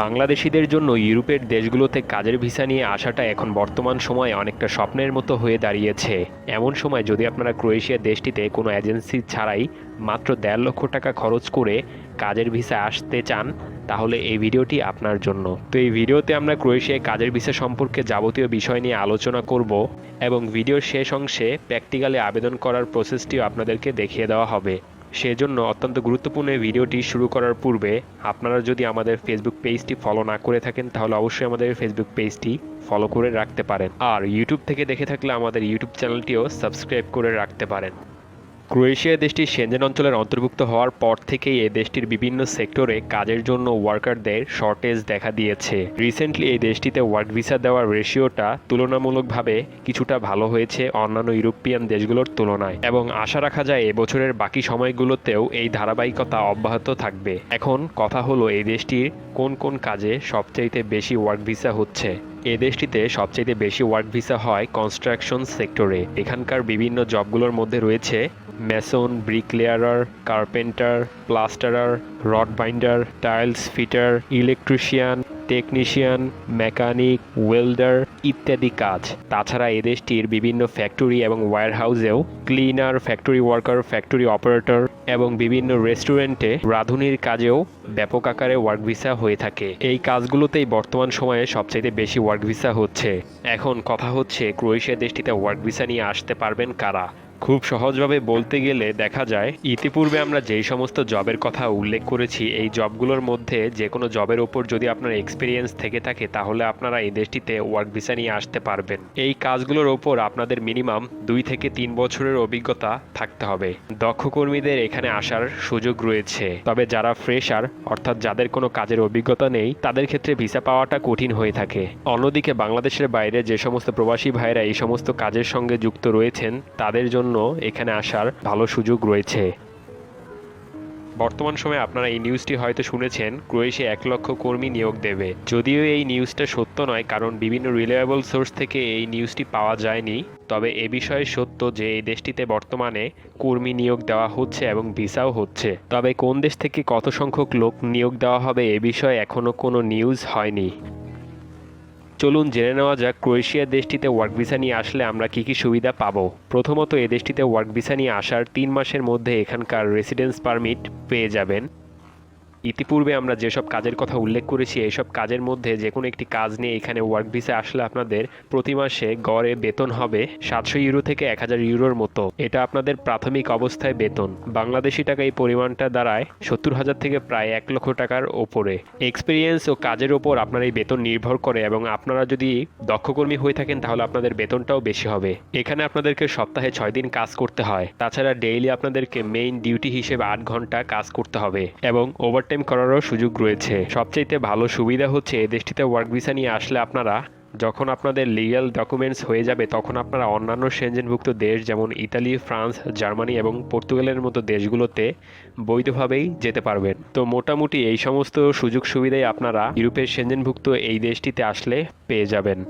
বাংলাদেশিদের জন্য ইউরোপের দেশগুলোতে কাজের ভিসা নিয়ে আসাটা এখন বর্তমান সময়ে অনেকটা স্বপ্নের মতো হয়ে দাঁড়িয়েছে। এমন সময় যদি আপনারা ক্রোয়েশিয়া দেশটিতে কোনো এজেন্সি ছাড়াই মাত্র দেড় লক্ষ টাকা খরচ করে কাজের ভিসা আসতে চান, তাহলে এই ভিডিওটি আপনার জন্য। তো এই ভিডিওতে আমরা ক্রোয়েশিয়ায় কাজের ভিসা সম্পর্কে যাবতীয় বিষয় নিয়ে আলোচনা করব এবং ভিডিওর শেষ অংশে প্র্যাকটিক্যালে আবেদন করার প্রসেসটিও আপনাদেরকে দেখিয়ে দেওয়া হবে। সেজন্য অত্যন্ত গুরুত্বপূর্ণ এই ভিডিওটি শুরু করার পূর্বে আপনারা যদি আমাদের ফেসবুক পেজটি ফলো না করে থাকেন, তাহলে অবশ্যই আমাদের ফেসবুক পেজটি ফলো করে রাখতে পারেন। আর ইউটিউব থেকে দেখে থাকলে আমাদের ইউটিউব চ্যানেলটিও সাবস্ক্রাইব করে রাখতে পারেন। ক্রোয়েশিয়া দেশটি সেনজেন অঞ্চলের অন্তর্ভুক্ত হওয়ার পর থেকেই এই দেশটির বিভিন্ন সেক্টরে কাজের জন্য ওয়ার্কারদের শর্টেজ দেখা দিয়েছে। রিসেন্টলি এই দেশটিতে ওয়ার্ক ভিসা দেওয়ার রেশিওটা তুলনামূলকভাবে কিছুটা ভালো হয়েছে অন্যান্য ইউরোপিয়ান দেশগুলোর তুলনায় এবং আশা রাখা যায় এবছরের বাকি সময়গুলোতেও এই ধারাবাহিকতা অব্যাহত থাকবে। এখন কথা হলো এই দেশটির কোন কোন কাজে সবচাইতে বেশি ওয়ার্ক ভিসা হচ্ছে। এ দেশটিতে সবচাইতে বেশি ওয়ার্ক ভিসা হয় কনস্ট্রাকশন সেক্টরে। এখানকার বিভিন্ন জবগুলোর মধ্যে রয়েছে mason bricklayer, carpenter, plasterer, rod binder, tiles fitter, electrician, technician, mechanic, welder ইত্যাদি কাজ। তাছাড়া এ দেশটির বিভিন্ন ফ্যাক্টরি এবং ওয়্যারহাউসেও cleaner, factory worker, factory operator এবং বিভিন্ন রেস্টুরেন্টে রাঁধুনির কাজেও ব্যাপক আকারে ওয়ার্ক ভিসা হয়ে থাকে। এই কাজগুলোতেই বর্তমান সময়ে সবচাইতে বেশি ওয়ার্ক ভিসা হচ্ছে। এখন কথা হচ্ছে, ক্রোয়েশিয়া দেশটিতে ওয়ার্ক ভিসা নিয়ে আসতে পারবেন কারা? খুব সহজভাবে বলতে গেলে দেখা যায়, ইতিপূর্বে আমরা যেই সমস্ত জবের কথা উল্লেখ করেছি, এই জবগুলোর মধ্যে যে কোনো জবের ওপর যদি আপনার এক্সপিরিয়েন্স থেকে থাকে, তাহলে আপনারা এই দেশটিতে ওয়ার্ক ভিসা নিয়ে আসতে পারবেন। এই কাজগুলোর ওপর আপনাদের মিনিমাম দুই থেকে তিন বছরের অভিজ্ঞতা থাকতে হবে। দক্ষ কর্মীদের এখানে আসার সুযোগ রয়েছে। তবে যারা ফ্রেশার অর্থাৎ যাদের কোনো কাজের অভিজ্ঞতা নেই, তাদের ক্ষেত্রে ভিসা পাওয়াটা কঠিন হয়ে থাকে। অন্যদিকে বাংলাদেশের বাইরে যে সমস্ত প্রবাসী ভাইরা এই সমস্ত কাজের সঙ্গে যুক্ত রয়েছেন, তাদের জন্য এখানে আসার ভালো সুযোগ রয়েছে। বর্তমান সময়ে আপনারা এই নিউজটি হয়তো শুনেছেন, ক্রোয়েশিয়া এক লক্ষ কর্মী নিয়োগ দেবে। যদিও এই নিউজটা সত্য নয়, কারণ বিভিন্ন রিলায়েবল সোর্স থেকে এই নিউজটি পাওয়া যায়নি। তবে এ বিষয়ে সত্য যে এই দেশটিতে বর্তমানে কর্মী নিয়োগ দেওয়া হচ্ছে এবং ভিসাও হচ্ছে। তবে কোন দেশ থেকে কত সংখ্যক লোক নিয়োগ দেওয়া হবে এ বিষয়ে এখনও কোনো নিউজ হয়নি। চলুন জেনে নেওয়া যাক, ক্রোয়েশিয়া দেশটিতে ওয়ার্ক ভিসা নিয়ে আসলে আমরা কি কি সুবিধা পাব। প্রথমত এ দেশটিতে ওয়ার্ক ভিসা নিয়ে আসার তিন মাসের মধ্যে এখানকার রেসিডেন্স পারমিট পেয়ে যাবেন। ইতিপূর্বে আমরা যেসব কাজের কথা উল্লেখ করেছি এইসব কাজের মধ্যে যে কোনো একটি কাজ নিয়ে এখানে ওয়ার্ক ভিসা আসলে আপনাদের প্রতি মাসে গড়ে বেতন হবে সাতশো ইউরো থেকে এক হাজার ইউরোর মতো। এটা আপনাদের প্রাথমিক অবস্থায় বেতন। বাংলাদেশি টাকা এই পরিমাণটা দাঁড়ায় সত্তর হাজার থেকে প্রায় এক লক্ষ টাকার ওপরে। এক্সপিরিয়েন্স ও কাজের ওপর আপনার এই বেতন নির্ভর করে এবং আপনারা যদি দক্ষকর্মী হয়ে থাকেন, তাহলে আপনাদের বেতনটাও বেশি হবে। এখানে আপনাদেরকে সপ্তাহে ছয় দিন কাজ করতে হয়। তাছাড়া ডেইলি আপনাদেরকে মেইন ডিউটি হিসেবে আট ঘণ্টা কাজ করতে হবে এবং ওভারটাইম করারও সুযোগ রয়েছে। সবচাইতে ভালো সুবিধা হচ্ছে দেশটিতে ওয়ার্ক ভিসা নিয়ে আসলে আপনারা যখন আপনাদের লিগ্যাল ডকুমেন্টস হয়ে যাবে, তখন আপনারা অন্যান্য সেনজেনভুক্ত দেশ যেমন ইতালি, ফ্রান্স, জার্মানি এবং পর্তুগালের মতো দেশগুলোতে বৈধভাবেই যেতে পারবেন। তো মোটামুটি এই সমস্ত সুযোগ সুবিধাই আপনারা ইউরোপের সেনজেনভুক্ত এই দেশটিতে আসলে পেয়ে যাবেন।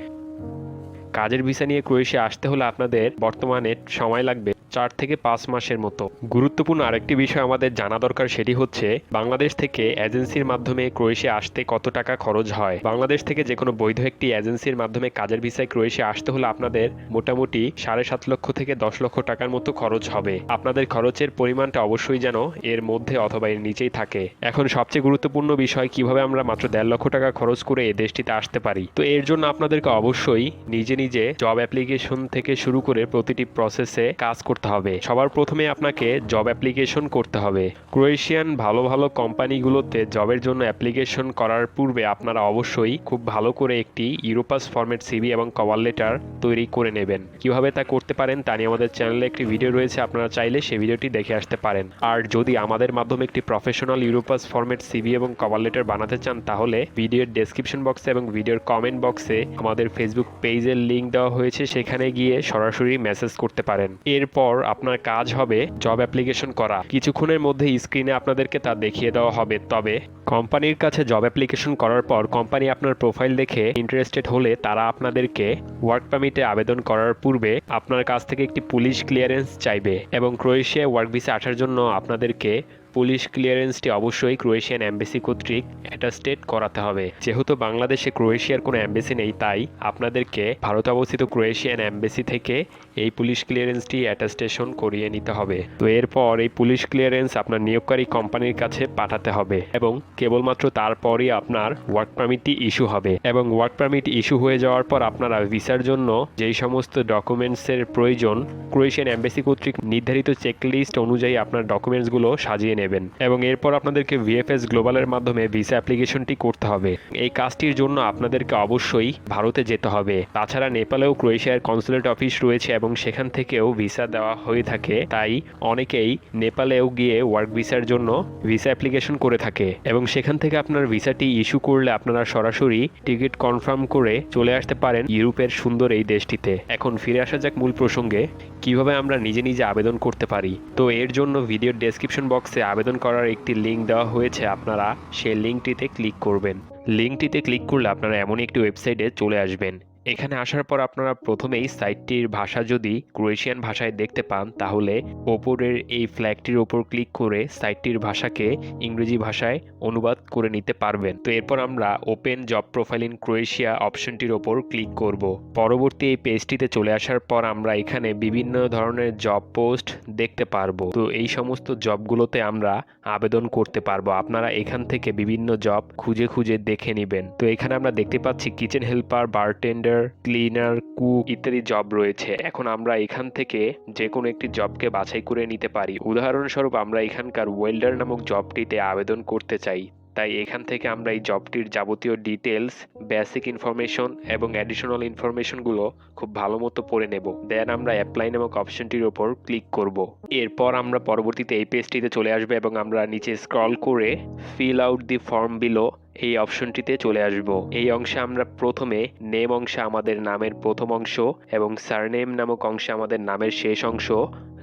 কাজের ভিসা নিয়ে ক্রোয়েশিয়া আসতে হলে আপনাদের বর্তমানে সময় লাগবে চার থেকে পাঁচ মাসের মতো। গুরুত্বপূর্ণ আরেকটি বিষয় আমাদের জানা দরকার সেটি হচ্ছে, বাংলাদেশ থেকে এজেন্সির মাধ্যমে ক্রোয়েশিয়া আসতে কত টাকা খরচ হয়? বাংলাদেশ থেকে যে কোনো বৈধ একটি এজেন্সির মাধ্যমে কাজের ভিসায় ক্রোয়েশিয়া আসতে হলে আপনাদের মোটামুটি সাড়ে সাত লক্ষ থেকে দশ লক্ষ টাকার মতো খরচ হবে। আপনাদের খরচের পরিমাণটা অবশ্যই যেন এর মধ্যে অথবা এর নিচেই থাকে। এখন সবচেয়ে গুরুত্বপূর্ণ বিষয়, কীভাবে আমরা মাত্র দেড় লক্ষ টাকা খরচ করে এই দেশটিতে আসতে পারি? তো এর জন্য আপনাদেরকে অবশ্যই নিজে নিজে জব অ্যাপ্লিকেশন থেকে শুরু করে প্রতিটি প্রসেসে কাজ করতে হবে। সবার প্রথমে আপনাকে জব অ্যাপ্লিকেশন করতে হবে। ক্রোয়েশিয়ান ভালো ভালো কোম্পানিগুলোতে জবের জন্য অ্যাপ্লিকেশন করার পূর্বে আপনারা অবশ্যই খুব ভালো করে একটি ইউরোপাস ফরম্যাট সিভি এবং কভার লেটার তৈরি করে নেবেন। কীভাবে তা করতে পারেন তা নিয়ে আমাদের চ্যানেলে একটি ভিডিও রয়েছে, আপনারা চাইলে সেই ভিডিওটি দেখে আসতে পারেন। আর যদি আমাদের মাধ্যমে একটি প্রফেশনাল ইউরোপাস ফরম্যাট সিভি এবং কভার লেটার বানাতে চান, তাহলে ভিডিওর ডেসক্রিপশন বক্সে এবং ভিডিওর কমেন্ট বক্সে আমাদের ফেসবুক পেজের লিঙ্ক দেওয়া হয়েছে। সেখানে গিয়ে সরাসরি মেসেজ করতে পারেন। এরপর আপনার কাজ হবে জব অ্যাপ্লিকেশন করা। কিছুক্ষণের মধ্যে স্ক্রিনে আপনাদেরকে তা দেখিয়ে দেওয়া হবে। তবে কোম্পানির কাছে জব অ্যাপ্লিকেশন করার পর কোম্পানি আপনার প্রোফাইল দেখে ইন্টারেস্টেড হলে তারা আপনাদেরকে ওয়ার্ক পারমিটে আবেদন করার পূর্বে আপনার কাছ থেকে একটি পুলিশ ক্লিয়ারেন্স চাইবে এবং ক্রোয়েশিয়ায় ওয়ার্ক ভিসা আসার জন্য আপনাদেরকে পুলিশ ক্লিয়ারেন্সটি অবশ্যই ক্রোয়েশিয়ান অ্যাম্বাসি কর্তৃক অ্যাটাস্টেড করাতে হবে। যেহেতু বাংলাদেশে ক্রোয়েশিয়ার কোনো অ্যাম্বাসি নেই, তাই আপনাদেরকে ভারতে অবস্থিত ক্রোয়েশিয়ান অ্যাম্বাসি থেকে এই পুলিশ ক্লিয়ারেন্সটি অ্যাটাস্টেশন করিয়ে নিতে হবে। তো এরপর এই পুলিশ ক্লিয়ারেন্স আপনার নিয়োগকারী কোম্পানির কাছে পাঠাতে হবে এবং কেবলমাত্র তারপরই আপনার ওয়ার্ক পারমিটটি ইস্যু হবে এবং ওয়ার্ক পারমিট ইস্যু হয়ে যাওয়ার পর আপনারা ভিসার জন্য যেই সমস্ত ডকুমেন্টসের প্রয়োজন, ক্রোয়েশিয়ান অ্যাম্বাসি কর্তৃক নির্ধারিত চেকলিস্ট অনুযায়ী আপনার ডকুমেন্টসগুলো সাজিয়ে নেবেন। এবং এরপর আপনাদেরকে ভিএফএস গ্লোবালের মাধ্যমে ভিসা অ্যাপ্লিকেশনটি করতে হবে। এই কাজটির জন্য আপনাদেরকে অবশ্যই ভারতে যেতে হবে। তাছাড়া নেপালেও ক্রোয়েশিয়ার কনসুলেট অফিস রয়েছে এবং সেখান থেকেও ভিসা দেওয়া হয়ে থাকে। তাই অনেকেই নেপালেও গিয়ে ওয়ার্ক ভিসার জন্য ভিসা অ্যাপ্লিকেশন করে থাকে। এবং সেখান থেকে আপনার ভিসাটি ইস্যু করলে আপনারা সরাসরি টিকিট কনফার্ম করে চলে আসতে পারেন ইউরোপের সুন্দর এই দেশটিতে। এখন ফিরে আসা যাক মূল প্রসঙ্গে, কীভাবে আমরা নিজে নিজে আবেদন করতে পারি। তো এর জন্য ভিডিওর ডেসক্রিপশন বক্সে আবেদন করার একটি লিঙ্ক দেওয়া হয়েছে আপনারা, সেই লিঙ্কটিতে ক্লিক করবেন। লিঙ্কটিতে ক্লিক করলে আপনারা এমন একটি ওয়েবসাইটে চলে আসবেন। এখানে আসার পর আপনারা প্রথমেই সাইটটির ভাষা যদি ক্রোয়েশিয়ান ভাষায় দেখতে পান, তাহলে ওপরের এই ফ্ল্যাগটির ওপর ক্লিক করে সাইটটির ভাষাকে ইংরেজি ভাষায় অনুবাদ করে নিতে পারবেন। তো এরপর আমরা open job profile in Croatia অপশনটির ওপর ক্লিক করব। পরবর্তী এই পেজটিতে চলে আসার পর আমরা এখানে বিভিন্ন ধরনের জব পোস্ট দেখতে পারব। তো এই সমস্ত জবগুলোতে আমরা আবেদন করতে পারব। আপনারা এখান থেকে বিভিন্ন জব খুঁজে খুঁজে দেখে নেবেন। তো এখানে আমরা দেখতে পাচ্ছি kitchen helper bartender cleaner, cook ইত্যাদি জব রয়েছে। এখন আমরা এখান থেকে যে কোনো একটি জবকে বাছাই করে নিতে পারি। উদাহরণস্বরূপ আমরা এখানকার ওয়েল্ডার নামক জবটিতে আবেদন করতে চাই। তাই এখান থেকে আমরা এই জবটির যাবতীয় ডিটেলস বেসিক ইনফরমেশন এবং অ্যাডিশনাল ইনফরমেশনগুলো খুব ভালো মতো পড়ে নেব। দেন আমরা অ্যাপ্লাই নামক অপশনটির ওপর ক্লিক করব। এরপর আমরা পরবর্তীতে এই পেজটিতে চলে আসবে এবং আমরা নিচে স্ক্রল করে fill out the form below এই অপশনটিতে চলে আসব। এই অংশে আমরা প্রথমে নেম অংশে আমাদের নামের প্রথম অংশ এবং সারনেম নামক অংশে আমাদের নামের শেষ অংশ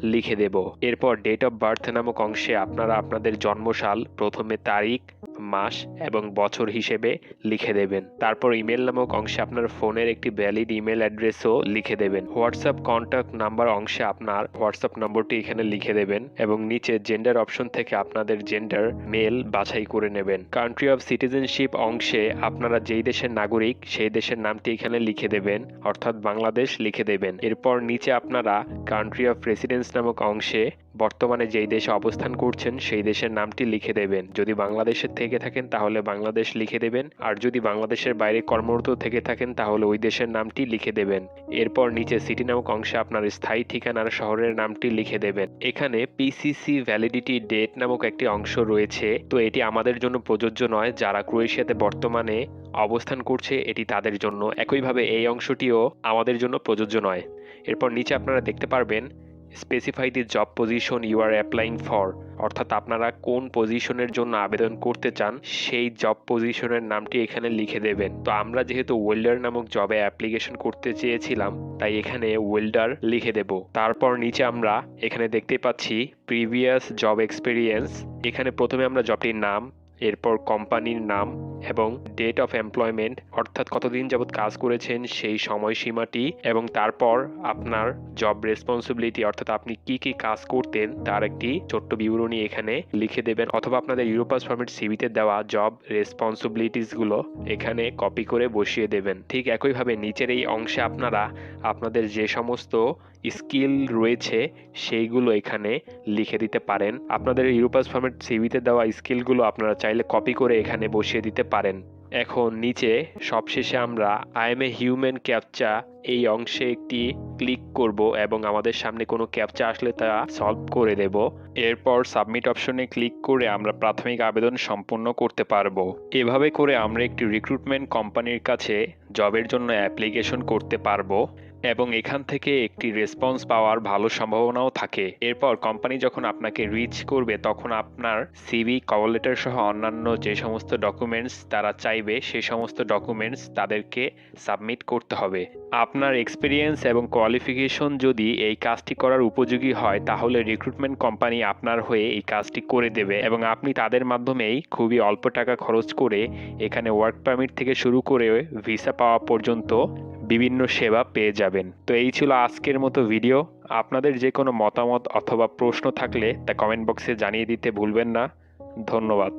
লিখে দেব। এরপর ডেট অফ বার্থ নামক অংশে আপনারা আপনাদের জন্মসাল, প্রথমে তারিখ মাস এবং বছর হিসেবে লিখে দেবেন। তারপর ইমেল নামক অংশে আপনার ফোনের একটি ভ্যালিড ইমেল অ্যাড্রেসও লিখে দেবেন। হোয়াটসঅ্যাপ কন্ট্যাক্ট নাম্বার অংশে আপনার হোয়াটসঅ্যাপ নম্বরটি এখানে লিখে দেবেন এবং নিচে জেন্ডার অপশন থেকে আপনাদের জেন্ডার মেল বাছাই করে নেবেন। কান্ট্রি অফ সিটিজেনশিপ অংশে আপনারা যেই দেশের নাগরিক, সেই দেশের নামটি এখানে লিখে দেবেন, অর্থাৎ বাংলাদেশ লিখে দেবেন। এরপর নিচে আপনারা কান্ট্রি অফ রেসিডেন্স নামক অংশে বর্তমানে যেই দেশে অবস্থান করছেন, সেই দেশের নামটি লিখে দেবেন। যদি বাংলাদেশের থেকে থাকেন, তাহলে বাংলাদেশ লিখে দেবেন। আর যদি বাংলাদেশের বাইরে কর্মরত থেকে থাকেন, তাহলে ওই দেশের নামটি লিখে দেবেন। এরপর নিচে সিটি নামক অংশে আপনার স্থায়ী ঠিকানার শহরের নামটি লিখে দেবেন। এখানে পিসিসি ভ্যালিডিটি ডেট নামক একটি অংশ রয়েছে। তো এটি আমাদের জন্য প্রযোজ্য নয়। যারা ক্রোয়েশিয়াতে বর্তমানে অবস্থান করছে, এটি তাদের জন্য। একইভাবে এই অংশটিও আমাদের জন্য প্রযোজ্য নয়। এরপর নিচে আপনারা দেখতে পারবেন specify the job position you are applying for অর্থাৎ আপনারা কোন পজিশনের জন্য আবেদন করতে চান, সেই জব পজিশনের নামটি এখানে লিখে দেবেন। তো আমরা যেহেতু ওয়েল্ডার নামক জবে অ্যাপ্লিকেশন করতে চেয়েছিলাম, তাই এখানে ওয়েল্ডার লিখে দেব। তারপর নিচে আমরা এখানে দেখতে পাচ্ছি প্রিভিয়াস জব এক্সপিরিয়েন্স এখানে প্রথমে আমরা জবটির নাম, এরপর কোম্পানির নাম এবং ডেট অফ এমপ্লয়মেন্ট অর্থাৎ কতদিন যাবৎ কাজ করেছেন সেই সময়সীমাটি এবং তারপর আপনার জব রেসপন্সিবিলিটি অর্থাৎ আপনি কি কি কাজ করতেন তার একটি ছোট্ট বিবরণী এখানে লিখে দেবেন অথবা আপনাদের ইউরোপাস ফর্মেট সিভিতে দেওয়া জব রেসপন্সিবিলিটিসগুলো এখানে কপি করে বসিয়ে দেবেন। ঠিক একইভাবে নিচের এই অংশে আপনারা আপনাদের যে সমস্ত স্কিল রয়েছে, সেইগুলো এখানে লিখে দিতে পারেন। আপনাদের ইউরোপাস ফর্মেট সিভিতে দেওয়া স্কিলগুলো আপনারা চাইলে কপি করে এখানে বসিয়ে দিতে পারেন। এখন নিচে সবশেষে আমরা I am a human captcha এই অংশে একটি ক্লিক করব এবং আমাদের সামনে কোনো ক্যাপচা আসলে তা সলভ করে দেব। এরপর সাবমিট অপশনে ক্লিক করে আমরা প্রাথমিক আবেদন সম্পূর্ণ করতে পারব। এভাবে করে আমরা একটি রিক্রুটমেন্ট কোম্পানির কাছে জবের জন্য অ্যাপ্লিকেশন করতে পারব। এবং এখান থেকে একটি রেসপন্স পাওয়ার ভালো সম্ভাবনাও থাকে। এরপর কোম্পানি যখন আপনাকে রিচ করবে, তখন আপনার সিভি কভার সহ অন্যান্য যে সমস্ত ডকুমেন্টস তারা চাইবে, সে সমস্ত ডকুমেন্টস তাদেরকে সাবমিট করতে হবে। আপনার এক্সপিরিয়েন্স এবং কোয়ালিফিকেশন যদি এই কাজটি করার উপযোগী হয়, তাহলে রিক্রুটমেন্ট কোম্পানি আপনার হয়ে এই কাজটি করে দেবে এবং আপনি তাদের মাধ্যমেই খুবই অল্প টাকা খরচ করে এখানে ওয়ার্ক পারমিট থেকে শুরু করে ভিসা পাওয়া পর্যন্ত বিভিন্ন সেবা পেয়ে যাবেন। তো এই ছিল আজকের মতো ভিডিও। আপনাদের যে কোনো মতামত অথবা প্রশ্ন থাকলে তা কমেন্ট বক্সে জানিয়ে দিতে ভুলবেন না। ধন্যবাদ।